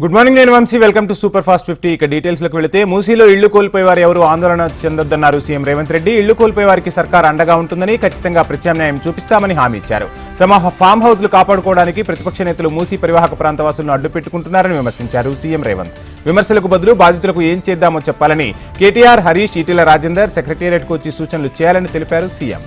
Good morning నేను Vamsi welcome to super fast fifty ఇక డీటెయిల్స్లోకి వెళితే మూసీలో ఇళ్ళు కోల్పోయే వారు ఎవరు ఆందోళన చెందొద్దన్నారు సీఎం రేవంత్ రెడ్డి. ఇళ్ళు కోల్పోయే వారికి సర్కార్ అండగా ఉంటుందని ఖచ్చితంగా ప్రత్యామ్నాయం చూపిస్తామని హామీ ఇచ్చారు. తమ ఫామ్ హౌస్లు కాపాడుకోవడానికి ప్రతిపక్ష నేతలు మూసీ పరివాహక ప్రాంతవాసులను అడ్డుపెట్టుకుంటున్నారని విమర్శించారు సీఎం రేవంత్. విమర్శలకు బదులు బాధితులకు ఏం చేద్దామో చెప్పాలని కేటీఆర్ హరీష్ ఈటెల రాజేందర్ సెక్రటేరియట్కు వచ్చి సూచనలు చేయాలని తెలిపారు సీఎం.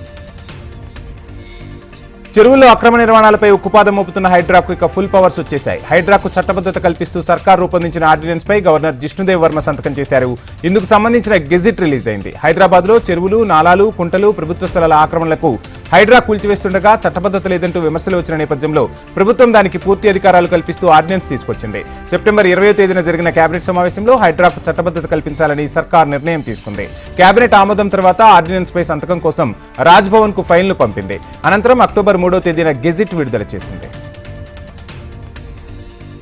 చెరువుల్లో అక్రమ నిర్మాణాలపై ఉక్కుపాదం మోపుతున్న హైడ్రాకు ఇక ఫుల్ పవర్స్ వచ్చేశాయి. హైడ్రాకు చట్టబద్ధత కల్పిస్తూ సర్కార్ రూపొందించిన ఆర్డినెన్స్ పై గవర్నర్ జిష్ణుదేవ్ వర్మ సంతకం చేశారు. ఇందుకు సంబంధించిన గెజిట్ రిలీజ్ అయింది. హైదరాబాద్లో చెరువులు నాలాలు కుంటలు ప్రభుత్వ స్థలాల ఆక్రమణలకు హైడ్రా కూల్చివేస్తుండగా చట్టబద్ధత లేదంటూ విమర్శలు వచ్చిన నేపథ్యంలో ప్రభుత్వం దానికి పూర్తి అధికారాలు కల్పిస్తూ ఆర్డినెన్స్ తీసుకొచ్చింది. సెప్టెంబర్ ఇరవై తేదీన జరిగిన కేబినెట్ సమావేశంలో హైడ్రాకు చట్టబద్ధత కల్పించాలని సర్కార్ నిర్ణయం తీసుకుంది. కేబినెట్ ఆమోదం తర్వాత ఆర్డినెన్స్ పై సంతకం కోసం రాజ్భవన్కు ఫైల్ను పంపింది. అనంతరం అక్టోబర్ మూడో తేదీన గెజిట్ విడుదల చేసింది.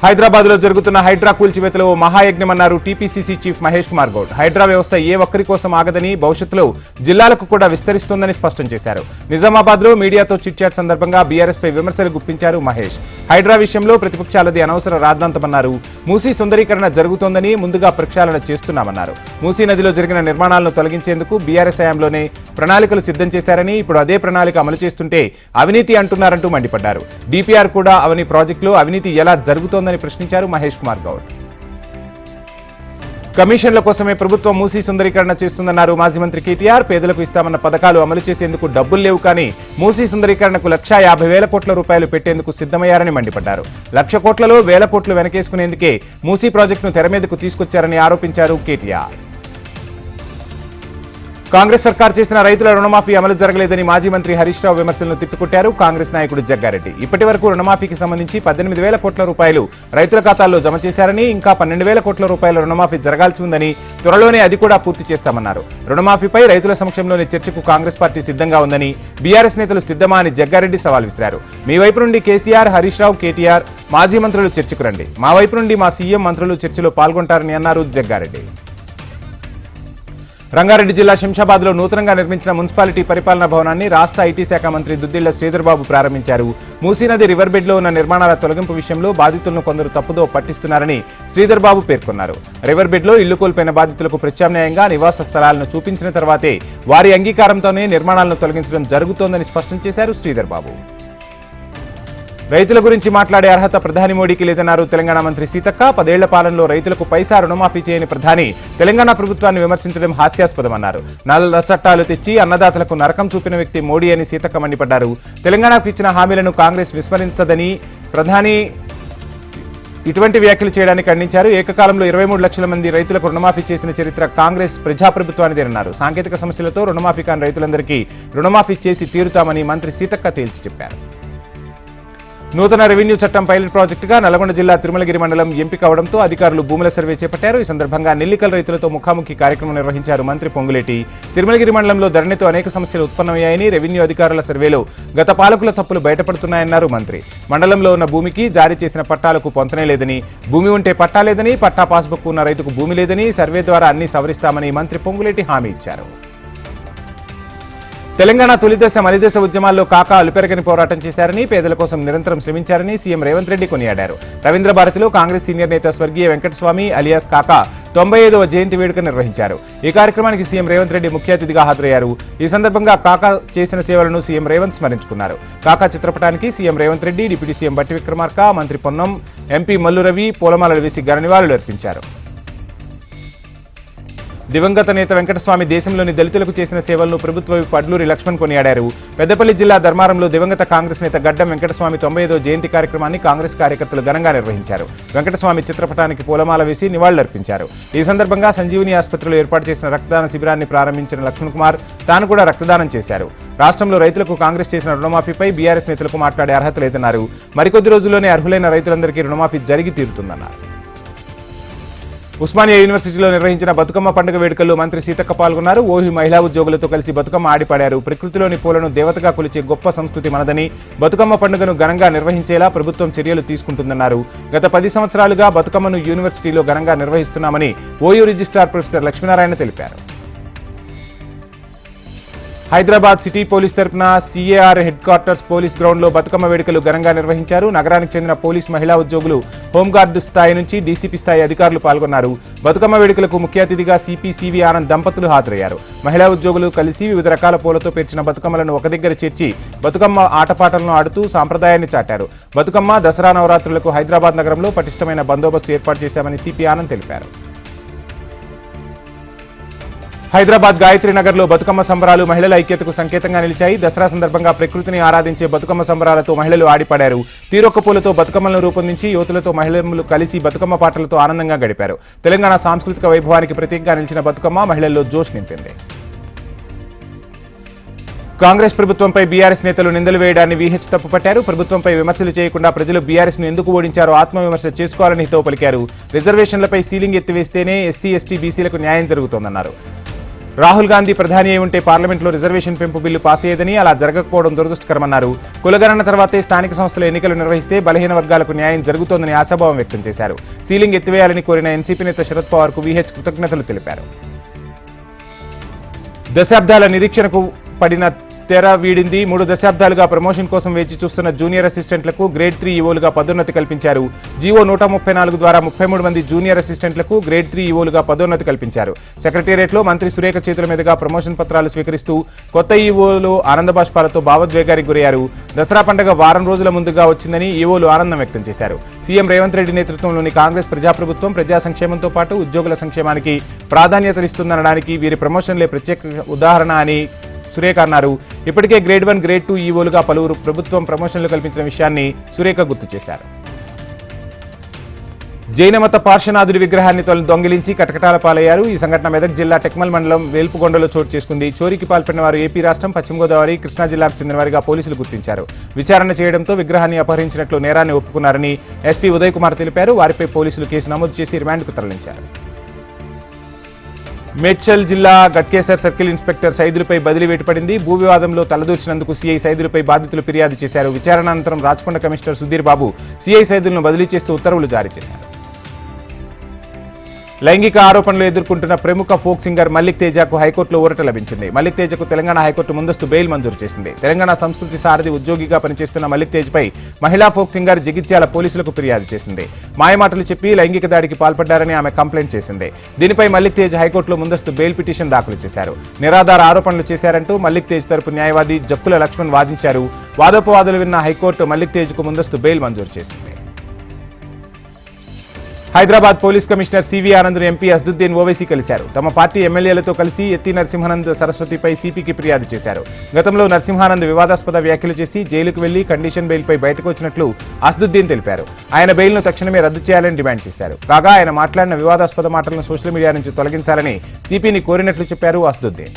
హైదరాబాద్లో జరుగుతున్న హైడ్రా కూల్చివేతలో మహాయజ్ఞమన్నారు టీపీసీసీ చీఫ్ మహేష్ కుమార్ గౌడ్. హైడ్రా వ్యవస్థ ఏ ఒక్కరి కోసం ఆగదని భవిష్యత్తులో జిల్లాలకు కూడా విస్తరిస్తుందని స్పష్టం చేశారు. నిజామాబాద్లో మీడియాతో చిట్చాట్ సందర్భంగా బీఆర్ఎస్ పై విమర్శలు గుప్పించారు మహేష్. హైడ్రా విషయంలో ప్రతిపక్షాలది అనవసర రాద్ధాంతమన్నారు. మూసీ సుందరీకరణ జరుగుతోందని ముందుగా ప్రక్షాళన చేస్తున్నామన్నారు. మూసీ నదిలో జరిగిన నిర్మాణాలను తొలగించేందుకు బీఆర్ఎస్ హయాంలోనే ప్రణాళికలు సిద్ధం చేశారని ఇప్పుడు అదే ప్రణాళిక అమలు చేస్తుంటే అవినీతి అంటున్నారంటూ మండిపడ్డారు. డిపిఆర్ కూడా అవని ప్రాజెక్టులో అవినీతి ఎలా జరుగుతోందని ప్రశ్నించారు మహేష్ కుమార్ గౌడ్. కమిషన్ల కోసమే ప్రభుత్వం మూసీ సుందరీకరణ చేస్తుందన్నారు మాజీ మంత్రి కేటీఆర్. పేదలకు ఇస్తామన్న పథకాలు అమలు చేసేందుకు డబ్బులు లేవు కానీ మూసీ సుందరీకరణకు లక్షా యాభై వేల కోట్ల రూపాయలు పెట్టేందుకు సిద్ధమయ్యారని మండిపడ్డారు. లక్ష కోట్లలో వేల కోట్లు వెనకేసుకునేందుకే మూసీ ప్రాజెక్టును తెర మీదకు తీసుకొచ్చారని ఆరోపించారు కేటీఆర్. కాంగ్రెస్ సర్కార్ చేసిన రైతుల రుణమాఫీ అమలు జరగలేదని మాజీ మంత్రి హరీష్ రావు విమర్శలను తిట్టుకుట్టారు కాంగ్రెస్ నాయకుడు జగ్గారెడ్డి. ఇప్పటి వరకు రుణమాఫీకి సంబంధించి పద్దెనిమిది వేల కోట్ల రూపాయలు రైతుల ఖాతాల్లో జమ చేశారని ఇంకా పన్నెండు వేల కోట్ల రూపాయల రుణమాఫీ జరగాల్సి ఉందని త్వరలోనే అది కూడా పూర్తి చేస్తామన్నారు. రుణమాఫీపై రైతుల సమక్షంలోని చర్చకు కాంగ్రెస్ పార్టీ సిద్ధంగా ఉందని బీఆర్ఎస్ నేతలు సిద్ధమా అని జగ్గారెడ్డి సవాల్ విసిరారు. మీ వైపు నుండి కేసీఆర్ హరీష్ రావు కేటీఆర్ మాజీ మంత్రులు చర్చకు రండి. మా వైపు నుండి మా సీఎం మంత్రులు చర్చలో పాల్గొంటారని అన్నారు జగ్గారెడ్డి. రంగారెడ్డి జిల్లా శంషాబాద్లో నూతనంగా నిర్మించిన మున్సిపాలిటీ పరిపాలనా భవనాన్ని రాష్ట్ర ఐటీ శాఖ మంత్రి దుద్దిళ్ళ శ్రీధర్బాబు ప్రారంభించారు. మూసీనది రివర్ బెడ్లో ఉన్న నిర్మాణాల తొలగింపు విషయంలో బాధితులను కొందరు తప్పుదో పట్టిస్తున్నారని శ్రీధర్బాబు పేర్కొన్నారు. రివర్ బెడ్లో ఇల్లు కోల్పోయిన బాధితులకు ప్రత్యామ్నాయంగా నివాస స్థలాలను చూపించిన తర్వాతే వారి అంగీకారంతోనే నిర్మాణాలను తొలగించడం జరుగుతోందని స్పష్టం చేశారు శ్రీధర్ బాబు రైతుల గురించి మాట్లాడే అర్హత ప్రధాని మోడీకి లేదన్నారు తెలంగాణ మంత్రి సీతక్క. పదేళ్ళ పాలనలో రైతులకు పైసా రుణమాఫీ చేయని ప్రధాని తెలంగాణ ప్రభుత్వాన్ని విమర్శించడం హాస్యాస్పదమన్నారు. నల్ల చట్టాలు తెచ్చి అన్నదాతలకు నరకం చూపిన వ్యక్తి మోడీ అని సీతక్క మండిపడ్డారు. తెలంగాణకు ఇచ్చిన హామీలను కాంగ్రెస్ విస్మరించదని ప్రధాని ఇటువంటి వ్యాఖ్యలు చేయడానికి ఖండించారు. ఏకకాలంలో ఇరవై మూడు లక్షల మంది రైతులకు రుణమాఫీ చేసిన చరిత్ర కాంగ్రెస్ ప్రజాప్రభుత్వానిదేనన్నారు సాంకేతిక సమస్యలతో రుణమాఫీ కాని రైతులందరికీ రుణమాఫీ చేసి తీరుతామని మంత్రి సీతక్క తేల్చి చెప్పారు. నూతన రెవెన్యూ చట్టం పైలట్ ప్రాజెక్టుగా నల్గొండ జిల్లా తిరుమలగిరి మండలం ఎంపిక అవడంతో అధికారులు భూముల సర్వే చేపట్టారు. ఈ సందర్భంగా నెల్లికల్ రైతులతో ముఖాముఖి కార్యక్రమం నిర్వహించారు మంత్రి పొంగులేటి. తిరుమలగిరి మండలంలో ధరణితో అనేక సమస్యలు ఉత్పన్నమయ్యాయని రెవెన్యూ అధికారుల సర్వేలో గత పాలకుల తప్పులు బయటపడుతున్నాయన్నారు మంత్రి. మండలంలో ఉన్న భూమికి జారీ చేసిన పట్టాలకు పొంతనే లేదని భూమి ఉంటే పట్టా లేదని పట్టా పాస్బుక్ ఉన్న రైతుకు భూమి లేదని సర్వే ద్వారా అన్ని సవరిస్తామని మంత్రి పొంగులేటి హామీ ఇచ్చారు. తెలంగాణ తొలిదశ మలిదశ ఉద్యమాల్లో కాకా అలుపెరగని పోరాటం చేశారని పేదల కోసం నిరంతరం శ్రమించారని సీఎం రేవంత్ రెడ్డి కొనియాడారు. రవీంద్ర భారతిలో కాంగ్రెస్ సీనియర్ నేత స్వర్గీయ వెంకటస్వామి అలియాస్ కాకా తొంభై ఐదవ జయంతి వేడుక నిర్వహించారు. ఈ కార్యక్రమానికి సీఎం రేవంత్ రెడ్డి ముఖ్య అతిథిగా హాజరయ్యారు. ఈ సందర్భంగా కాకా చేసిన సేవలను సీఎం రేవంత్ స్మరించుకున్నారు. కాకా చిత్రపటానికి CM Revanth Reddy deputy CM Bhatti Vikramarka మంత్రి పొన్నం ఎంపీ మల్లు రవి పూలమాలలు వేసి ఘన నివాళులు అర్పించారు. దివంగత నేత వెంకటస్వామి దేశంలోని దళితులకు చేసిన సేవలను ప్రభుత్వ పడ్లూరి లక్ష్మణ్ కొనియాడారు. పెద్దపల్లి జిల్లా ధర్మారంలో దివంగత కాంగ్రెస్ నేత గడ్డం వెంకటస్వామి తొంభై ఐదో జయంతి కార్యక్రమాన్ని కాంగ్రెస్ కార్యకర్తలు ఘనంగా నిర్వహించారు. వెంకటస్వామి చిత్రపటానికి పూలమాల వేసి నివాళులర్పించారు. ఈ సందర్భంగా సంజీవని ఆసుపత్రిలో ఏర్పాటు చేసిన రక్తదాన శిబిరాన్ని ప్రారంభించిన లక్ష్మణ్ కుమార్ తాను కూడా రక్తదానం చేశారు. రాష్ట్రంలో రైతులకు కాంగ్రెస్ చేసిన రుణమాఫీపై బీఆర్ఎస్ నేతలకు మాట్లాడే అర్హత లేదన్నారు. మరికొద్ది రోజుల్లోనే అర్హులైన రైతులందరికీ రుణమాఫీ జరిగి తీరుతుందన్నారు. ఉస్మానియా యూనివర్సిటీలో నిర్వహించిన బతుకమ్మ పండుగ వేడుకల్లో మంత్రి సీతక్క పాల్గొన్నారు. ఓహి మహిళా ఉద్యోగులతో కలిసి బతుకమ్మ ఆడిపాడారు. ప్రకృతిలోని పూలను దేవతగా కొలిచే గొప్ప సంస్కృతి మనదని బతుకమ్మ పండుగను ఘనంగా నిర్వహించేలా ప్రభుత్వం చర్యలు తీసుకుంటుందన్నారు. గత పది సంవత్సరాలుగా బతుకమ్మను యూనివర్సిటీలో ఘనంగా నిర్వహిస్తున్నామని ఓయూ రిజిస్ట్రార్ ప్రొఫెసర్ లక్ష్మీనారాయణ తెలిపారు. హైదరాబాద్ సిటీ పోలీస్ తరపున సీఏఆర్ హెడ్ క్వార్టర్స్ పోలీస్ గ్రౌండ్లో బతుకమ్మ వేడుకలు ఘనంగా నిర్వహించారు. నగరానికి చెందిన పోలీస్ మహిళా ఉద్యోగులు హోంగార్డు స్థాయి నుంచి డీసీపీ స్థాయి అధికారులు పాల్గొన్నారు. బతుకమ్మ వేడుకలకు ముఖ్య అతిథిగా సిపి సివి ఆనంద్ దంపతులు హాజరయ్యారు. మహిళా ఉద్యోగులు కలిసి వివిధ రకాల పూలతో పేర్చిన బతుకమ్మలను ఒక దగ్గర చేర్చి బతుకమ్మ ఆటపాటలను ఆడుతూ సాంప్రదాయాన్ని చాటారు. బతుకమ్మ దసరా నవరాత్రులకు హైదరాబాద్ నగరంలో పటిష్టమైన బందోబస్తు ఏర్పాటు చేశామని సిపి ఆనంద్ తెలిపారు. హైదరాబాద్ గాయత్రి నగర్లో బతుకమ్మ సంబరాలు మహిళల ఐక్యతకు సంకేతంగా నిలిచాయి. దసరా సందర్భంగా ప్రకృతిని ఆరాధించే బతుకమ్మ సంబరాలతో మహిళలు ఆడిపడారు. తీరొక్క పూలతో బతుకమ్మలను రూపొందించి యువతులతో మహిళలు కలిసి బతుకమ్మ పాటలతో ఆనందంగా గడిపారు. తెలంగాణ సాంస్కృతిక వైభవానికి ప్రతీకగా నిలిచిన బతుకమ్మ మహిళల్లో జోష్ నింపింది. కాంగ్రెస్ ప్రభుత్వంపై బీఆర్ఎస్ నేతలు నిందలు వేయడాన్ని వీహెచ్ తప్పుపట్టారు. ప్రభుత్వంపై విమర్శలు చేయకుండా ప్రజలు బీఆర్ఎస్ను ఎందుకు ఓడించారో ఆత్మవిమర్శ చేసుకోవాలని హితవు పలికారు. రిజర్వేషన్లపై సీలింగ్ ఎత్తివేస్తేనే ఎస్సీ ఎస్టీ బీసీలకు న్యాయం జరుగుతోందన్నారు. రాహుల్ గాంధీ ప్రధాని అయి ఉంటే పార్లమెంట్లో రిజర్వేషన్ పెంపు బిల్లు పాస్ అయ్యేదని అలా జరగకపోవడం దురదృష్టకరమన్నారు. కులగణన తర్వాతే స్థానిక సంస్థల ఎన్నికలు నిర్వహిస్తే బలహీన వర్గాలకు న్యాయం జరుగుతోందని ఆశాభావం వ్యక్తం చేశారు. సీలింగ్ ఎత్తివేయాలని కోరిన ఎన్సీపీ నేత శరద్ పవార్కు వీహెచ్ కృతజ్ఞతలు తెలిపారు. దశాబ్దాల నిరీక్షణకు పడిన తెర వీడింది. మూడు దశాబ్దాలుగా ప్రమోషన్ కోసం వేచి చూస్తున్న జూనియర్ అసిస్టెంట్లకు గ్రేడ్ త్రీ ఈవోలుగా పదోన్నతి కల్పించారు. జీవో నూట ముప్పై నాలుగు ద్వారా ముప్పై మూడు మంది జూనియర్ అసిస్టెంట్లకు గ్రేడ్ త్రీ ఈవోలుగా పదోన్నతి కల్పించారు. సెక్రటేరియట్లో మంత్రి సురేఖ చేతుల మీదుగా ప్రమోషన్ పత్రాలు స్వీకరిస్తూ కొత్త ఈవోలు ఆనంద బాష్పాలతో భావోద్వేగానికి గురయ్యారు. దసరా పండుగ వారం రోజుల ముందుగా వచ్చిందని ఈవోలు ఆనందం వ్యక్తం చేశారు. సీఎం రేవంత్ రెడ్డి నేతృత్వంలోని కాంగ్రెస్ ప్రజాప్రభుత్వం ప్రజా సంక్షేమంతో పాటు ఉద్యోగుల సంక్షేమానికి ప్రాధాన్యతనిస్తుందనడానికి వీరి ప్రమోషన్లే ప్రత్యేక ఉదాహరణ అని సురేఖ అన్నారు. ఇప్పటికే గ్రేడ్ వన్ గ్రేడ్ టూ ఈవోలుగా పలువురు ప్రభుత్వం ప్రమోషన్లు కల్పించిన విషయాన్ని సురేఖ గుర్తు చేశారు. జైనమత పార్శ్వనాథుడి విగ్రహాన్ని తొలి దొంగిలించి కటకటాల పాలయ్యారు. ఈ సంఘటన మెదక్ జిల్లా టెక్మల్ మండలం వేల్పుగొండలో చోటు చేసుకుంది. చోరీకి పాల్పడిన వారు ఏపీ రాష్ట్రం పశ్చిమ గోదావరి కృష్ణా జిల్లాకు చెందినవారిగా పోలీసులు గుర్తించారు. విచారణ చేయడంతో విగ్రహాన్ని అపహరించినట్లు నేరాన్ని ఒప్పుకున్నారని ఎస్పీ ఉదయ్ కుమార్ తెలిపారు. వారిపై పోలీసులు కేసు నమోదు చేసి రిమాండ్కు తరలించారు. మేడ్చల్ జిల్లా గట్కేసర్ సర్కిల్ ఇన్స్పెక్టర్ సైదులపై బదిలీ వేటుపడింది. భూ వివాదంలో తలదూర్చినందుకు సీఐ సైదులపై బాధితులు ఫిర్యాదు చేశారు. విచారణ అనంతరం రాచకొండ కమిషనర్ సుధీర్ బాబు సీఐ సైదులను బదిలీ చేస్తూ ఉత్తర్వులు జారీ చేశారు. లైంగిక ఆరోపణలు ఎదుర్కొంటున్న ప్రముఖ ఫోక్ సింగర్ మల్లిక్ తేజకు హైకోర్టులో ఊరట లభించింది. మల్లిక్ తేజకు తెలంగాణ హైకోర్టు ముందస్తు బెయిల్ మంజూరు చేసింది. తెలంగాణ సంస్కృతి సారథి ఉద్యోగిగా పనిచేస్తున్న మల్లిక్ తేజ్పై మహిళా ఫోక్ సింగర్ జగిత్యాల పోలీసులకు ఫిర్యాదు చేసింది. మాయమాటలు చెప్పి లైంగిక దాడికి పాల్పడ్డారని ఆమె కంప్లైంట్ చేసింది. దీనిపై మల్లిక్ తేజ్ హైకోర్టులో ముందస్తు బెయిల్ పిటిషన్ దాఖలు చేశారు. నిరాధార ఆరోపణలు చేశారంటూ మల్లిక్ తేజ్ తరపు న్యాయవాది జక్కుల లక్ష్మణ్ వాదించారు. వాదోపవాదులు విన్న హైకోర్టు మల్లిక్ తేజ్కు ముందస్తు బెయిల్ మంజూరు చేసింది. Hyderabad police commissioner CV Anand MP Asaduddin Owaisi కలిశారు. తమ పార్టీ ఎమ్మెల్యేలతో కలిసి ఎత్తి నరసింహానంద్ సరస్వతిపై సిపికి ఫిర్యాదు చేశారు. గతంలో నరసింహానంద్ వివాదాస్పద వ్యాఖ్యలు చేసి జైలుకు వెళ్ళి కండిషన్ బెయిల్పై బయటకు వచ్చినట్లు అసదుద్దీన్ తెలిపారు. ఆయన బెయిల్ను తక్షణమే రద్దు చేయాలని డిమాండ్ చేశారు. కాగా ఆయన మాట్లాడిన వివాదాస్పద మాటలను సోషల్ మీడియా నుంచి తొలగించాలని సిపిని కోరినట్లు చెప్పారు అసదుద్దీన్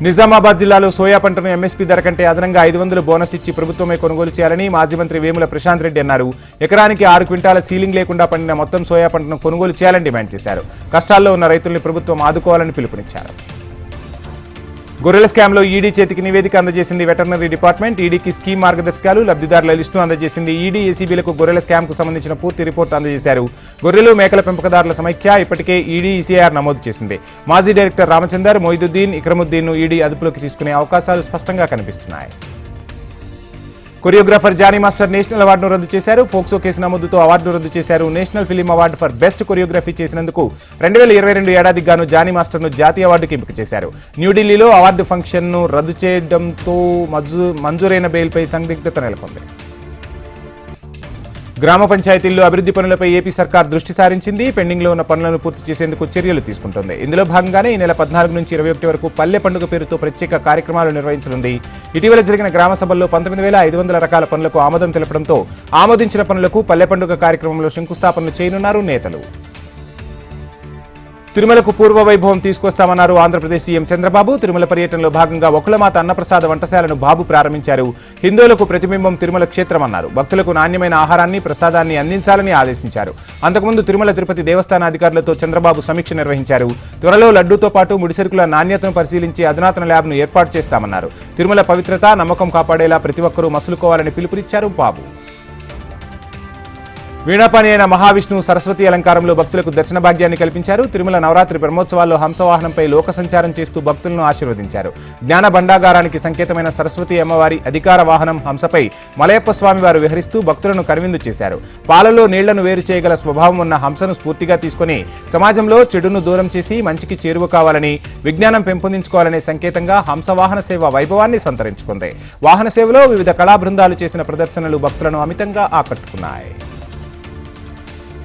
నిజామాబాద్ జిల్లాలో సోయా పంటను ఎంఎస్పీ ధర కంటే అదనంగా ఐదు వందలు బోనస్ ఇచ్చి ప్రభుత్వమే కొనుగోలు చేయాలని మాజీ మంత్రి వేముల ప్రశాంత్ రెడ్డి అన్నారు. ఎకరానికి ఆరు క్వింటాల సీలింగ్ లేకుండా పండిన మొత్తం సోయా పంటను కొనుగోలు చేయాలని డిమాండ్ చేశారు. కష్టాల్లో ఉన్న రైతుల్ని ప్రభుత్వం ఆదుకోవాలని పిలుపునిచ్చారు. గొర్రెల స్కామ్లో ఈడీ చేతికి నివేదిక అందజేసింది వెటర్నరీ డిపార్ట్మెంట్. ఈడీకి స్కీమ్ మార్గదర్శకాలు లబ్ధిదారుల లిస్టు అందజేసింది ఈడీ. ఏసీబీలకు గొర్రెల స్కామ్కు సంబంధించిన పూర్తి రిపోర్ట్ అందజేశారు. గొర్రెలు మేకల పెంపకదారుల సమైక్య ఇప్పటికే ఈడీ ఈసీఆర్ నమోదు చేసింది. మాజీ డైరెక్టర్ రామచందర్ మొయిదుద్దీన్ ఇక్రముద్దీన్ను ఈడీ అదుపులోకి తీసుకునే అవకాశాలు స్పష్టంగా కనిపిస్తున్నాయి. కొరియోగ్రాఫర్ జానీ మాస్టర్ నేషనల్ అవార్డును రద్దు చేశారు. ఫోక్సో కేసు నమోదుతో అవార్డును రద్దు చేశారు. National film award for best choreography చేసినందుకు రెండు వేల ఇరవై రెండు ఏడాదికి గాను జానీ మాస్టర్ను జాతీయ అవార్డుకి ఎంపిక చేశారు. న్యూఢిల్లీలో అవార్డు ఫంక్షన్ను రద్దు చేయడంతో మంజూ మంజూరైన బెయిల్పై సందిగ్ధత నెలకొంది. గ్రామ పంచాయతీల్లో అభివృద్ధి పనులపై ఏపీ సర్కార్ దృష్టి సారించింది. పెండింగ్లో ఉన్న పనులను పూర్తి చేసేందుకు చర్యలు తీసుకుంటోంది. ఇందులో భాగంగానే ఈ నెల పద్నాలుగు నుంచి ఇరవై ఒకటి వరకు పల్లె పండుగ పేరుతో ప్రత్యేక కార్యక్రమాలు నిర్వహించనుంది. ఇటీవల జరిగిన గ్రామ సభల్లో పంతొమ్మిది వేల ఐదు వందల రకాల పనులకు ఆమోదం తెలపడంతో ఆమోదించిన పనులకు పల్లె పండుగ కార్యక్రమంలో శంకుస్థాపనలు చేయనున్నారు నేతలు. తిరుమలకు పూర్వ వైభవం తీసుకొస్తామన్నారు ఆంధ్రప్రదేశ్ సీఎం చంద్రబాబు. తిరుమల పర్యటనలో భాగంగా ఒకలమాత అన్నప్రసాద వంటశాలను బాబు ప్రారంభించారు. హిందువులకు ప్రతిబింబం తిరుమల క్షేత్రమన్నారు. భక్తులకు నాణ్యమైన ఆహారాన్ని ప్రసాదాన్ని అందించాలని ఆదేశించారు. అంతకుముందు తిరుమల తిరుపతి దేవస్థాన అధికారులతో చంద్రబాబు సమీక్ష నిర్వహించారు. త్వరలో లడ్డూతో పాటు ముడిసరుకుల నాణ్యతను పరిశీలించి అధునాతన ల్యాబ్ను ఏర్పాటు చేస్తామన్నారు. తిరుమల పవిత్రత నమ్మకం కాపాడేలా ప్రతి ఒక్కరూ మసులుకోవాలని పిలుపునిచ్చారు బాబు. వీణాపాణి అయిన మహావిష్ణువు సరస్వతి అలంకారంలో భక్తులకు దర్శన భాగ్యాన్ని కల్పించారు. తిరుమల నవరాత్రి బ్రహ్మోత్సవాల్లో హంసవాహనంపై లోక సంచారం చేస్తూ భక్తులను ఆశీర్వదించారు. జ్ఞాన భండాగారానికి సంకేతమైన సరస్వతి అమ్మవారి అధికార వాహనం హంసపై మలయప్ప స్వామి వారు విహరిస్తూ భక్తులను కనువిందు చేశారు. పాలలో నీళ్ళను వేరు చేయగల స్వభావం ఉన్న హంసను స్ఫూర్తిగా తీసుకుని సమాజంలో చెడును దూరం చేసి మంచికి చేరువ కావాలని విజ్ఞానం పెంపొందించుకోవాలనే సంకేతంగా హంసవాహన సేవ వైభవాన్ని సంతరించుకుంది. వాహన సేవలో వివిధ కళా బృందాలు చేసిన ప్రదర్శనలు భక్తులను అమితంగా ఆకట్టుకున్నాయి.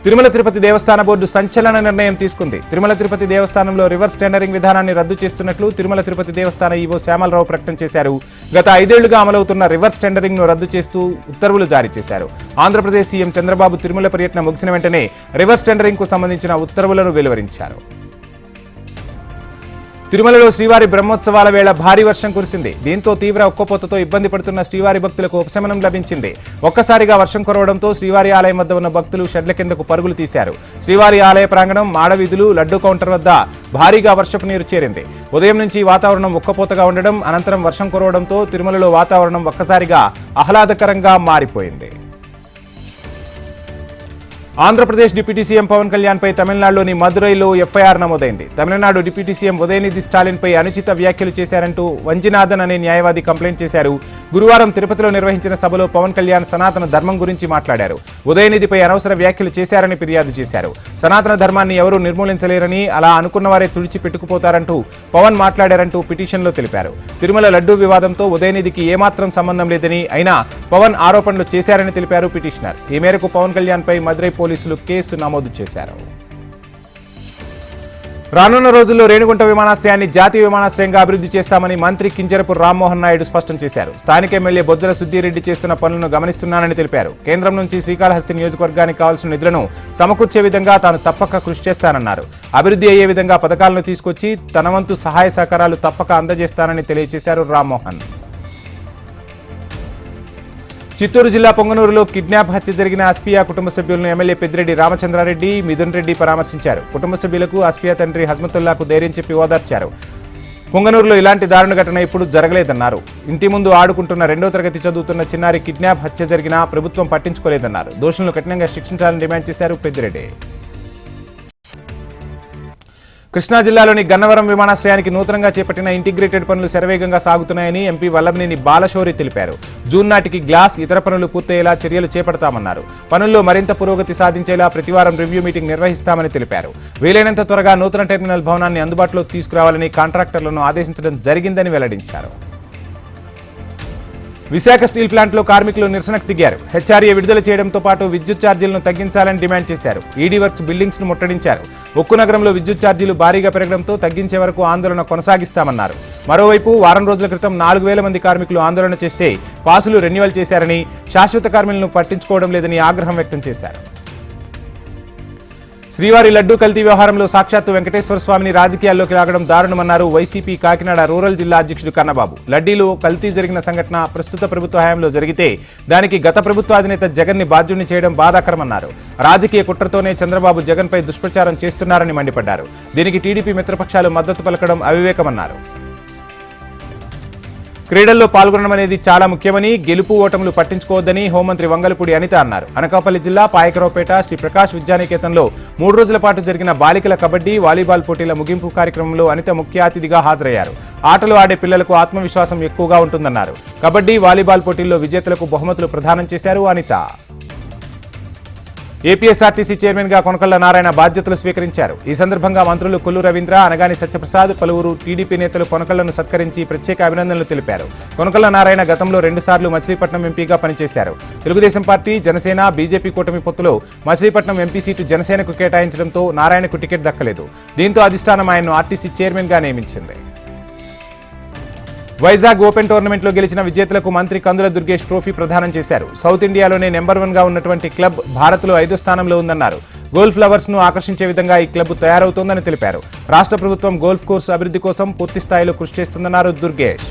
తిరుమల తిరుపతి దేవస్థాన బోర్డు సంచలన నిర్ణయం తీసుకుంది. తిరుమల తిరుపతి దేవస్థానంలో రివర్స్ టెండరింగ్ విధానాన్ని రద్దు చేస్తున్నట్లు తిరుమల తిరుపతి దేవస్థాన ఈవో శ్యామలరావు ప్రకటన చేశారు. గత ఐదేళ్ళుగా అమలవుతున్న రివర్స్ టెండరింగ్ను రద్దు చేస్తూ ఉత్తర్వులు జారీ చేశారు. ఆంధ్రప్రదేశ్ సీఎం చంద్రబాబు తిరుమల పర్యటన ముగిసిన వెంటనే రివర్స్ టెండరింగ్కు సంబంధించిన ఉత్తర్వులను వెలువరించారు. తిరుమలలో శ్రీవారి బ్రహ్మోత్సవాల వేళ భారీ వర్షం కురిసింది. దీంతో తీవ్ర ఉక్కపోతతో ఇబ్బంది పడుతున్న శ్రీవారి భక్తులకు ఉపశమనం లభించింది. ఒక్కసారిగా వర్షం కురవడంతో శ్రీవారి ఆలయం వద్ద ఉన్న భక్తులు షెడ్ల కిందకు పరుగులు తీశారు. శ్రీవారి ఆలయ ప్రాంగణం మాడవీధులు లడ్డు కౌంటర్ వద్ద భారీగా వర్షపు నీరు చేరింది. ఉదయం నుంచి వాతావరణం ఉక్కపోతగా ఉండడం అనంతరం వర్షం కురవడంతో తిరుమలలో వాతావరణం ఒక్కసారిగా ఆహ్లాదకరంగా మారిపోయింది. ఆంధ్రప్రదేశ్ డిప్యూటీ సీఎం పవన్ కళ్యాణ్ పై తమిళనాడులోని మదురైలో ఎఫ్ఐఆర్ నమోదైంది. తమిళనాడు డిప్యూటీ సీఎం ఉదయనిధి స్టాలిన్ పై అనుచిత వ్యాఖ్యలు చేశారంటూ వంజినాథన్ అనే న్యాయవాది కంప్లైంట్ చేశారు. గురువారం తిరుపతిలో నిర్వహించిన సభలో పవన్ కళ్యాణ్ సనాతన ధర్మం గురించి మాట్లాడారు. ఉదయనిధిపై అనవసర వ్యాఖ్యలు చేశారని ఫిర్యాదు చేశారు. సనాతన ధర్మాన్ని ఎవరూ నిర్మూలించలేరని అలా అనుకున్నవారే తుడిచి పెట్టుకుపోతారంటూ పవన్ మాట్లాడారంటూ పిటిషన్లో తెలిపారు. తిరుమల లడ్డూ వివాదంతో ఉదయనిధికి ఏమాత్రం సంబంధం లేదని అయినా పవన్ ఆరోపణలు చేశారని తెలిపారు పిటిషనర్. ఈ మేరకు పవన్ కళ్యాణ్ పై మదురై పోలీసులు కేసు నమోదు చేశారు. రానున్న రోజుల్లో రేణిగుంట విమానాశ్రయాన్ని జాతీయ విమానాశ్రయంగా అభివృద్ధి చేస్తామని మంత్రి కింజరపు రామ్మోహన్ నాయుడు స్పష్టం చేశారు. స్థానిక ఎమ్మెల్యే బొజ్జల సుద్దిరెడ్డి చేస్తున్న పనులను గమనిస్తున్నానని తెలిపారు. కేంద్రం నుంచి శ్రీకాళహస్తి నియోజకవర్గానికి కావాల్సిన నిధులను సమకూర్చే విధంగా తాను తప్పక కృషి చేస్తానన్నారు. అభివృద్ధి అయ్యే విధంగా పథకాలను తీసుకొచ్చి తన వంతు సహాయ సహకారాలు తప్పక అందజేస్తానని తెలియజేశారు రామ్మోహన్. చిత్తూరు జిల్లా పొంగనూరులో కిడ్నాప్ హత్య జరిగిన అస్పియా కుటుంబ సభ్యులను ఎమ్మెల్యే పెద్దిరెడ్డి రామచంద్రారెడ్డి మిథున్ రెడ్డి పరామర్శించారు. కుటుంబ సభ్యులకు అస్పియా తండ్రి హజ్మతుల్లాకు ధైర్యం చెప్పి ఓదార్చారు. పొంగనూరులో ఇలాంటి దారుణ ఘటన ఇప్పుడు జరగలేదన్నారు. ఇంటి ముందు ఆడుకుంటున్న రెండో తరగతి చదువుతున్న చిన్నారి కిడ్నాప్ హత్య జరిగినా ప్రభుత్వం పట్టించుకోలేదన్నారు. దోషులను కఠినంగా శిక్షించాలని డిమాండ్ చేశారు పెద్దిరెడ్డి. కృష్ణా జిల్లాలోని గన్నవరం విమానాశ్రయానికి నూతనంగా చేపట్టిన ఇంటిగ్రేటెడ్ పనులు శరవేగంగా సాగుతున్నాయని ఎంపీ వల్లభనేని బాలశౌరి తెలిపారు. జూన్ నాటికి గ్లాస్ ఇతర పనులు పూర్తయ్యేలా చర్యలు చేపడతామన్నారు. పనుల్లో మరింత పురోగతి సాధించేలా ప్రతివారం రివ్యూ మీటింగ్ నిర్వహిస్తామని తెలిపారు. వీలైనంత త్వరగా నూతన టెర్మినల్ భవనాన్ని అందుబాటులోకి తీసుకురావాలని కాంట్రాక్టర్లను ఆదేశించడం జరిగిందని వెల్లడించారు. విశాఖ స్టీల్ ప్లాంట్లో కార్మికులు నిరసనకు దిగారు. హెచ్ఆర్ఏ విడుదల చేయడంతో పాటు విద్యుత్ ఛార్జీలను తగ్గించాలని డిమాండ్ చేశారు. ఈడీ వర్క్స్ బిల్డింగ్స్ను ముట్టడించారు. ఉక్కు నగరంలో విద్యుత్ ఛార్జీలు భారీగా పెరగడంతో తగ్గించే వరకు ఆందోళన కొనసాగిస్తామన్నారు. మరోవైపు వారం రోజుల క్రితం నాలుగు వేల మంది కార్మికులు ఆందోళన చేస్తే పాసులు రెన్యువల్ చేశారని శాశ్వత కార్మికులను పట్టించుకోవడం లేదని ఆగ్రహం వ్యక్తం చేశారు. శ్రీవారి లడ్డూ కల్తీ వ్యవహారంలో సాక్షాత్తు వెంకటేశ్వర స్వామిని రాజకీయాల్లోకి లాగడం దారుణమన్నారు వైసీపీ కాకినాడ రూరల్ జిల్లా అధ్యక్షుడు కన్నబాబు. లడ్డీలో కల్తీ జరిగిన సంఘటన ప్రస్తుత ప్రభుత్వ హయాంలో జరిగితే దానికి గత ప్రభుత్వ అధినేత జగన్ని బాధ్యుని చేయడం బాధాకరమన్నారు. రాజకీయ కుట్రతోనే చంద్రబాబు జగన్ పై దుష్ప్రచారం చేస్తున్నారని మండిపడ్డారు. దీనికి టీడీపీ మిత్రపక్షాలు మద్దతు పలకడం అవివేకమన్నారు. క్రీడల్లో పాల్గొనడం అనేది చాలా ముఖ్యమని గెలుపు ఓటములు పట్టించుకోవద్దని హోంమంత్రి వంగలపూడి అనిత అన్నారు. అనకాపల్లి జిల్లా పాయకరావుపేట శ్రీ ప్రకాష్ విద్యానికేతన్లో మూడు రోజుల పాటు జరిగిన బాలికల కబడ్డీ వాలీబాల్ పోటీల ముగింపు కార్యక్రమంలో అనిత ముఖ్య అతిథిగా హాజరయ్యారు. ఆటలు ఆడే పిల్లలకు ఆత్మవిశ్వాసం ఎక్కువగా ఉంటుందన్నారు. కబడ్డీ వాలీబాల్ పోటీల్లో విజేతలకు బహుమతులు ప్రదానం చేశారు అనిత. ఏపీఎస్ఆర్టీసీ చైర్మన్గా కొనకళ్ళ నారాయణ బాధ్యతలు స్వీకరించారు. ఈ సందర్భంగా మంత్రులు కొల్లు రవీంద్ర అనగాని సత్యప్రసాద్ పలువురు టీడీపీ నేతలు కొనకళ్ళను సత్కరించి ప్రత్యేక అభినందనలు తెలిపారు. కొనకళ్ళ నారాయణ గతంలో రెండుసార్లు మచిలీపట్నం ఎంపీగా పనిచేశారు. తెలుగుదేశం పార్టీ జనసేన బీజేపీ కూటమి పొత్తులో మచిలీపట్నం ఎంపీ సీటు జనసేనకు కేటాయించడంతో నారాయణకు టికెట్ దక్కలేదు. దీంతో అధిష్టానం ఆయన్ను ఆర్టీసీ చైర్మన్గా నియమించింది. వైజాగ్ ఓపెన్ టోర్నమెంట్లో గెలిచిన విజేతలకు మంత్రి కందుల దుర్గేష్ ట్రోఫీ ప్రదానం చేశారు. సౌత్ ఇండియాలోనే నెంబర్ వన్గా ఉన్నటువంటి క్లబ్ భారత్లో ఐదో స్థానంలో ఉందన్నారు. గోల్ఫ్ లవర్స్ను ఆకర్షించే విధంగా ఈ క్లబ్ తయారవుతోందని తెలిపారు. రాష్ట్ర ప్రభుత్వం గోల్ఫ్ కోర్సు అభివృద్ధి కోసం పూర్తి స్థాయిలో కృషి చేస్తుందన్నారు దుర్గేష్.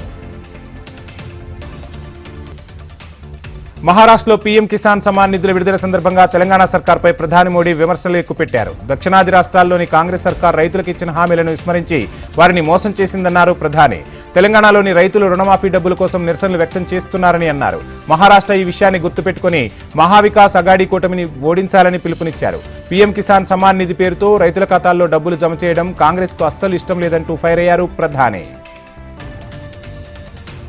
మహారాష్ట్రలో పీఎం కిసాన్ సమాన్ నిధుల విడుదల సందర్భంగా తెలంగాణ సర్కార్పై ప్రధాని మోడీ విమర్శలు ఎక్కుపెట్టారు. దక్షిణాది రాష్ట్రాల్లోని కాంగ్రెస్ సర్కార్ రైతులకు ఇచ్చిన హామీలను విస్మరించి వారిని మోసం చేసిందన్నారు ప్రధాని. తెలంగాణలోని రైతులు రుణమాఫీ డబ్బుల కోసం నిరసనలు వ్యక్తం చేస్తున్నారని అన్నారు. మహారాష్ట్ర ఈ విషయాన్ని గుర్తుపెట్టుకుని మహావికాస్ అగాడీ కూటమిని ఓడించాలని పిలుపునిచ్చారు. పీఎం కిసాన్ సమాన్ నిధి పేరుతో రైతుల ఖాతాల్లో డబ్బులు జమ చేయడం కాంగ్రెస్కు అస్సలు ఇష్టం లేదంటూ ఫైర్ అయ్యారు ప్రధాని.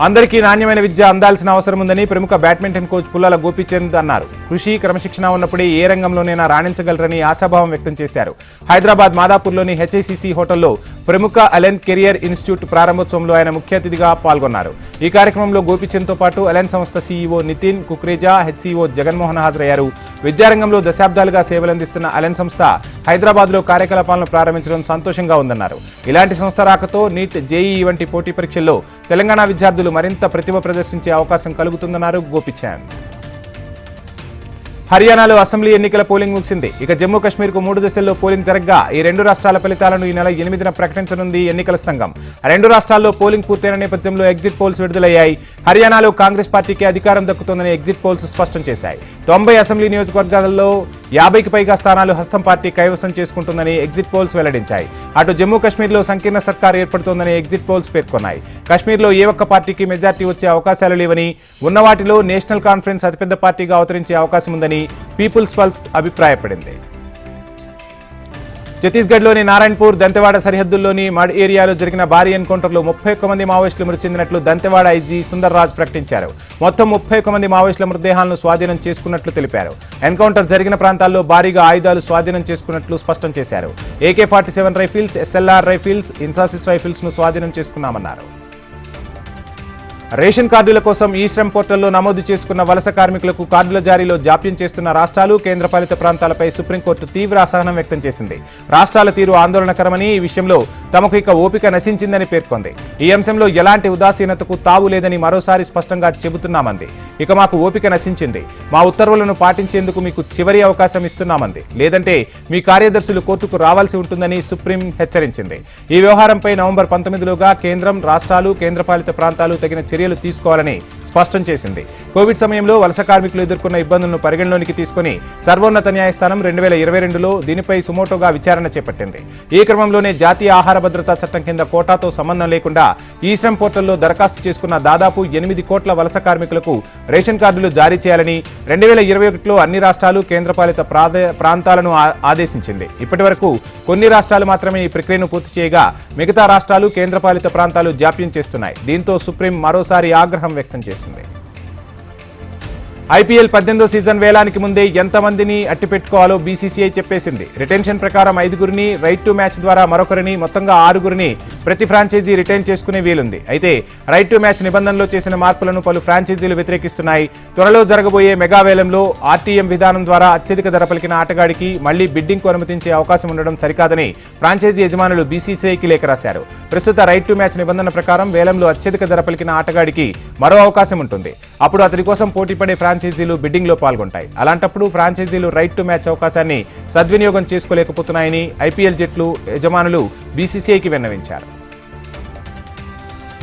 అందరికీ నాణ్యమైన విద్య అందాల్సిన అవసరం ఉందని ప్రముఖ బ్యాడ్మింటన్ కోచ్ పుల్లాల గోపీచంద్ అన్నారు. కృషి క్రమశిక్షణ ఉన్నప్పుడే ఏ రంగంలోనైనా రాణించగలరని ఆశాభావం వ్యక్తం చేశారు. హైదరాబాద్ మాదాపూర్లోని హెచ్ఐసిసి హోటల్లో ప్రముఖ అలెన్ కెరియర్ ఇన్స్టిట్యూట్ ప్రారంభోత్సవంలో ఆయన ముఖ్య అతిథిగా పాల్గొన్నారు. ఈ కార్యక్రమంలో గోపిచంద్తో పాటు అలెన్ సంస్థ సీఈఓ నితిన్ కుక్రేజా హెచ్సీఓ జగన్మోహన్ హాజరయ్యారు. విద్యారంగంలో దశాబ్దాలుగా సేవలందిస్తున్న అలెన్ సంస్థ హైదరాబాద్లో కార్యకలాపాలను ప్రారంభించడం సంతోషంగా ఉందన్నారు. ఇలాంటి సంస్థ రాకతో నీట్ జేఈఈ వంటి పోటీ పరీక్షల్లో తెలంగాణ విద్యార్థులు మరింత ప్రతిభ ప్రదర్శించే అవకాశం కలుగుతుందన్నారు గోపిచంద్. హర్యానాలో అసెంబ్లీ ఎన్నికల పోలింగ్ ముగిసింది. ఇక జమ్మూ కాశ్మీర్కు మూడు దశల్లో పోలింగ్ జరగ్గా ఈ రెండు రాష్ట్రాల ఫలితాలను ఈ నెల ఎనిమిదిన ప్రకటించనుంది ఎన్నికల సంఘం. రెండు రాష్ట్రాల్లో పోలింగ్ పూర్తయిన నేపథ్యంలో ఎగ్జిట్ పోల్స్ విడుదలయ్యాయి. హర్యానాలో కాంగ్రెస్ పార్టీకి అధికారం దక్కుతోందని ఎగ్జిట్ పోల్స్ స్పష్టం చేశాయి. తొంభై అసెంబ్లీ నియోజకవర్గాల్లో యాభైకి పైగా స్థానాలు హస్తం పార్టీ కైవసం చేసుకుంటుందని ఎగ్జిట్ పోల్స్ వెల్లడించాయి. అటు జమ్మూ కాశ్మీర్లో సంకీర్ణ సర్కార్ ఏర్పడుతోందని ఎగ్జిట్ పోల్స్ పేర్కొన్నాయి. కాశ్మీర్లో ఏ ఒక్క పార్టీకి మెజార్టీ వచ్చే అవకాశాలు లేవని ఉన్న వాటిలో నేషనల్ కాన్ఫరెన్స్ అతిపెద్ద పార్టీగా అవతరించే అవకాశం ఉందని పీపుల్స్ పల్స్ అభిప్రాయపడింది. ఛత్తీస్గఢ్లోని నారాయణపూర్ దంతెవాడ సరిహద్దుల్లోని మడ్ ఏరియాలో జరిగిన భారీ ఎన్కౌంటర్లో ముప్పై ఒక్క మంది మావోయిస్టులు మృతి చెందినట్లు దంతెవాడ ఐజీ సుందర్రాజ్ ప్రకటించారు. మొత్తం ముప్పై ఒక్క మంది మావోయిస్టుల మృతదేహాలను స్వాధీనం చేసుకున్నట్లు తెలిపారు. ఎన్కౌంటర్ జరిగిన ప్రాంతాల్లో భారీగా ఆయుధాలు స్వాధీనం చేసుకున్నట్లు స్పష్టం చేశారు. AK forty seven rifles SLR rifles ఇన్సాసిస్ రైఫిల్స్ను స్వాధీనం చేసుకున్నామన్నారు. రేషన్ కార్డుల కోసం ఈ శ్రమ్ పోర్టల్లో నమోదు చేసుకున్న వలస కార్మికులకు కార్డుల జారీలో జాప్యం చేస్తున్న రాష్ట్రాలు కేంద్రపాలిత ప్రాంతాలపై సుప్రీంకోర్టు తీవ్ర అసహనం వ్యక్తం చేసింది. రాష్ట్రాల తీరు ఆందోళనకరమని ఈ విషయంలో తమకు ఇక ఓపిక నశించిందని పేర్కొంది. ఈ అంశంలో ఎలాంటి ఉదాసీనతకు తావు లేదని మరోసారి స్పష్టంగా చెబుతున్నామంది. ఇక మాకు ఓపిక నశించింది. మా ఉత్తర్వులను పాటించేందుకు మీకు చివరి అవకాశం ఇస్తున్నామంది. లేదంటే మీ కార్యదర్శులు కోర్టుకు రావాల్సి ఉంటుందని సుప్రీం హెచ్చరించింది. ఈ వ్యవహారంపై నవంబర్ పంతొమ్మిదిలోగా కేంద్రం రాష్ట్రాలు కేంద్రపాలిత ప్రాంతాలు తగిన చర్యలు తీసుకోవాలని స్పష్టం చేసింది. కోవిడ్ సమయంలో వలస కార్మికులు ఎదుర్కొన్న ఇబ్బందులను పరిగణలోనికి తీసుకుని సర్వోన్నత న్యాయస్థానం రెండు వేల ఇరవై రెండులో దీనిపై సుమోటోగా విచారణ చేపట్టింది. ఈ క్రమంలోనే జాతీయ ఆహార భద్రతా చట్టం కింద కోటాతో సంబంధం లేకుండా ఈ శ్రమ్ పోర్టల్లో దరఖాస్తు చేసుకున్న దాదాపు ఎనిమిది కోట్ల వలస కార్మికులకు రేషన్ కార్డులు జారీ చేయాలని రెండు వేల ఇరవై ఒకటిలో అన్ని రాష్ట్రాలు కేంద్రపాలిత ప్రాంతాలను ఆదేశించింది. ఇప్పటి వరకు కొన్ని రాష్ట్రాలు మాత్రమే ఈ ప్రక్రియను పూర్తి చేయగా మిగతా రాష్ట్రాలు కేంద్రపాలిత ప్రాంతాలు జాప్యం చేస్తున్నాయి. దీంతో సుప్రీం మరోసారి ఆగ్రహం వ్యక్తం చేసింది. చేసింది ఐపీఎల్ పద్దెనిమిదో సీజన్ వేలానికి ముందే ఎంతమందిని అట్టిపెట్టుకోవాలో బీసీసీఐ చెప్పేసింది. రిటెన్షన్ ప్రకారం ఐదుగురిని రైట్ టు మ్యాచ్ ద్వారా మరొకరిని మొత్తంగా ఆరుగురిని ప్రతి ఫ్రాంచైజీ రిటైన్ చేసుకునే వీలుంది. అయితే రైట్ టు మ్యాచ్ నిబంధనలో చేసిన మార్పులను పలు ఫ్రాంచైజీలు వ్యతిరేకిస్తున్నాయి. త్వరలో జరగబోయే మెగా వేలంలో ఆర్టీఎం విధానం ద్వారా అత్యధిక ధర పలికిన ఆటగాడికి మళ్ళీ బిడ్డింగ్కు అనుమతించే అవకాశం ఉండడం సరికాదని ఫ్రాంచైజీ యజమానులు బీసీసీఐకి లేఖ రాశారు. ప్రస్తుత రైట్ టు మ్యాచ్ నిబంధన ప్రకారం వేలంలో అత్యధిక ధర పలికిన ఆటగాడికి మరో అవకాశం ఉంటుంది. అప్పుడు అతడి కోసం పోటీపడే ఫ్రాంచైజీలు బిడ్డింగ్లో పాల్గొంటాయి. అలాంటప్పుడు ఫ్రాంచైజీలు రైట్ టు మ్యాచ్ అవకాశాన్ని సద్వినియోగం చేసుకోలేకపోతున్నాయని ఐపీఎల్ జట్లు యజమానులు బీసీసీఐకి విన్నవించారు.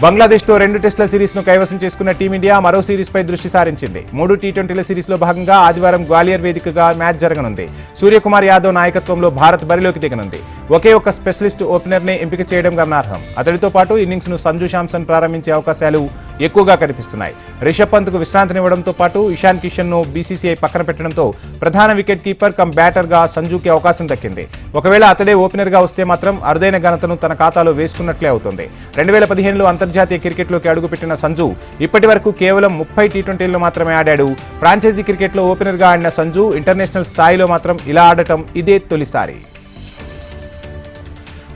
బంగ్లాదేశ్తో రెండు టెస్టుల సిరీస్ను కైవసం చేసుకున్న టీమిండియా మరో సిరీస్పై దృష్టి సారించింది. మూడు టీ ట్వంటీల సిరీస్లో భాగంగా ఆదివారం గ్వాలియర్ వేదికగా మ్యాచ్ జరగనుంది. సూర్యకుమార్ యాదవ్ నాయకత్వంలో భారత్ బరిలోకి దిగనుంది. ఒకే ఒక్క స్పెషలిస్ట్ ఓపెనర్నే ఎంపిక చేయడం గమనార్హం. అతడితో పాటు ఇన్నింగ్స్ను సంజు శాంసన్ ప్రారంభించే అవకాశాలు ఎక్కువగా కనిపిస్తున్నాయి. రిషబ్ పంత్కు విశ్రాంతినివ్వడంతో పాటు ఇషాన్ కిషన్ను బీసీసీఐ పక్కన పెట్టడంతో ప్రధాన వికెట్ కీపర్ కమ్ బ్యాటర్గా సంజుకి అవకాశం దక్కింది. ఒకవేళ అతడే ఓపెనర్గా వస్తే మాత్రం అరుదైన ఘనతను తన ఖాతాలో వేసుకున్నట్లే అవుతుంది. రెండు వేల పదిహేనులో అంతర్జాతీయ క్రికెట్లోకి అడుగుపెట్టిన సంజు ఇప్పటి వరకు కేవలం ముప్పై టీ ట్వంటీల్లో మాత్రమే ఆడాడు. ఫ్రాంచైజీ క్రికెట్లో ఓపెనర్గా ఆడిన సంజు ఇంటర్నేషనల్ స్థాయిలో మాత్రం ఇలా ఆడటం ఇదే తొలిసారి.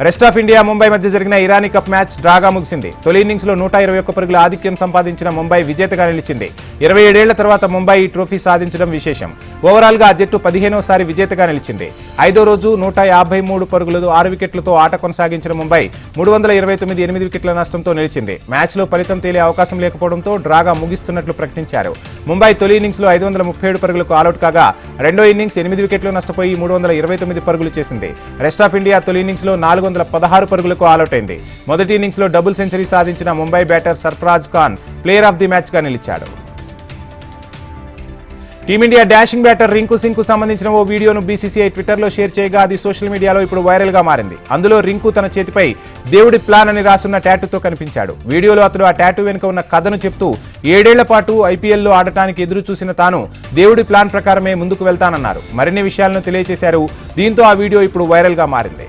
రెస్ట్ ఆఫ్ ఇండియా ముంబై మధ్య జరిగిన ఇరానీ కప్ మ్యాచ్ డ్రాగా ముగిసింది. తొలి ఇన్నింగ్స్లో నూట ఇరవై ఒక్క పరుగుల ఆధిక్యం సంపాదించిన ముంబై విజేతగా నిలిచింది. ఇరవై ఏడేళ్ళ తర్వాత ముంబై ఈ ట్రోఫీ సాధించడం విశేషం. ఓవరాల్గా ఆ జట్టు పదిహేనోసారి విజేతగా నిలిచింది. ఐదో రోజు నూట యాభై మూడు పరుగులు ఆరు వికెట్లతో ఆట కొనసాగించిన ముంబై మూడు వందల ఇరవై తొమ్మిది ఎనిమిది వికెట్ల నష్టంతో నిలిచింది. మ్యాచ్లో ఫలితం తేలే అవకాశం లేకపోవడంతో డ్రాగా ముగిస్తున్నట్లు ప్రకటించారు. ముంబై తొలి ఇన్నింగ్స్లో ఐదు వందల ముప్పై ఏడు పరుగులకు ఆలౌట్ కాగా రెండో ఇన్నింగ్స్ ఎనిమిది వికెట్లు నష్టపోయి మూడు వందల ఇరవై తొమ్మిది పరుగులు చేసింది. రెస్ట్ ఆఫ్ ఇండియా తొలి ఇన్నింగ్స్లో నాలుగు వందల పదహారు పరుగులకు ఆలౌటైంది మొదటి ఇన్నింగ్స్లో డబుల్ సెంచరీ సాధించిన Mumbai batter Sarfaraz Khan player of the మ్యాచ్గా నిలిచాడు. Team India dashing batter Rinku సింగ్కు సంబంధించిన ఓ వీడియోను బీసీసీఐ ట్విట్టర్లో షేర్ చేయగా అది సోషల్ మీడియాలో ఇప్పుడు వైరల్గా మారింది. అందులో రింకు తన చేతిపై దేవుడి ప్లాన్ అని రాసున్న టాటూతో కనిపించాడు. వీడియోలో అతడు ఆ ట్యాటూ వెనుక ఉన్న కథను చెప్తూ ఏడేళ్ళ పాటు ఐపీఎల్లో ఆడటానికి ఎదురు చూసిన తాను దేవుడి ప్లాన్ ప్రకారమే ముందుకు వెళ్తానన్నారు. మరిన్ని విషయాలను తెలియజేశారు దీంతో ఆ వీడియో ఇప్పుడు వైరల్గా మారింది.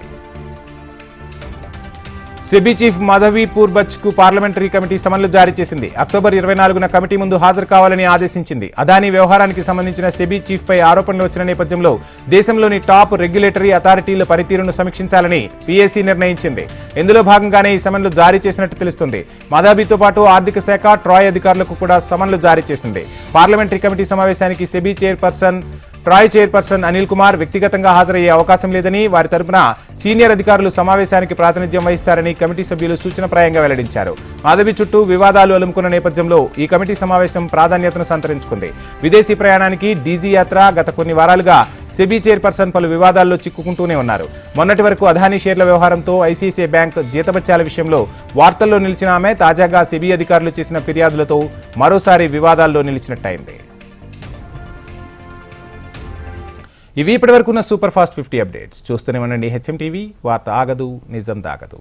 సెబీ చీఫ్ మాధవీపూర్ బచ్కు పార్లమెంటరీ కమిటీ సమన్లు జారీ చేసింది. అక్టోబర్ ఇరవై నాలుగున కమిటీ ముందు హాజరు కావాలని ఆదేశించింది. అదానీ వ్యవహారానికి సంబంధించిన సెబీ చీఫ్ పై ఆరోపణలు వచ్చిన నేపథ్యంలో దేశంలోని టాప్ రెగ్యులేటరీ అథారిటీల పనితీరును సమీక్షించాలని పీఏసీ నిర్ణయించింది. ఇందులో భాగంగానే ఈ సమన్లు జారీ చేసినట్టు తెలుస్తుంది. మాధవీతో పాటు ఆర్థిక శాఖ ట్రాయ్ అధికారులకు కూడా సమన్లు జారీ చేసింది. పార్లమెంటరీ కమిటీ సమావేశానికి SEBI chairperson TRAI chairperson Anil Kumar వ్యక్తిగతంగా హాజరయ్యే అవకాశం లేదని వారి తరపున సీనియర్ అధికారులు సమావేశానికి ప్రాతినిధ్యం వహిస్తారని కమిటీ సభ్యులు సూచనప్రాయంగా వెల్లడించారు. మాధవి చుట్టూ వివాదాలు అలుముకున్న నేపథ్యంలో ఈ కమిటీ సమావేశం ప్రాధాన్యతను సంతరించుకుంది. విదేశీ ప్రయాణానికి డీజీ యాత్ర గత కొన్ని వారాలుగా సెబీ చైర్పర్సన్ పలు వివాదాల్లో చిక్కుకుంటూనే ఉన్నారు. మొన్నటి వరకు అదానీ షేర్ల వ్యవహారంతో ఐసీసీ బ్యాంక్ జీతబత్యాల విషయంలో వార్తల్లో నిలిచిన ఆమె తాజాగా సెబీ అధికారులు చేసిన ఫిర్యాదులతో మరోసారి వివాదాల్లో నిలిచినట్టయింది. ఇవి ఇప్పటివరకున్న సూపర్ ఫాస్ట్ ఫిఫ్టీ అప్డేట్స్. చూస్తూనే ఉండండి. హెచ్ఎం టీవీ వార్త ఆగదు నిజం దాగదు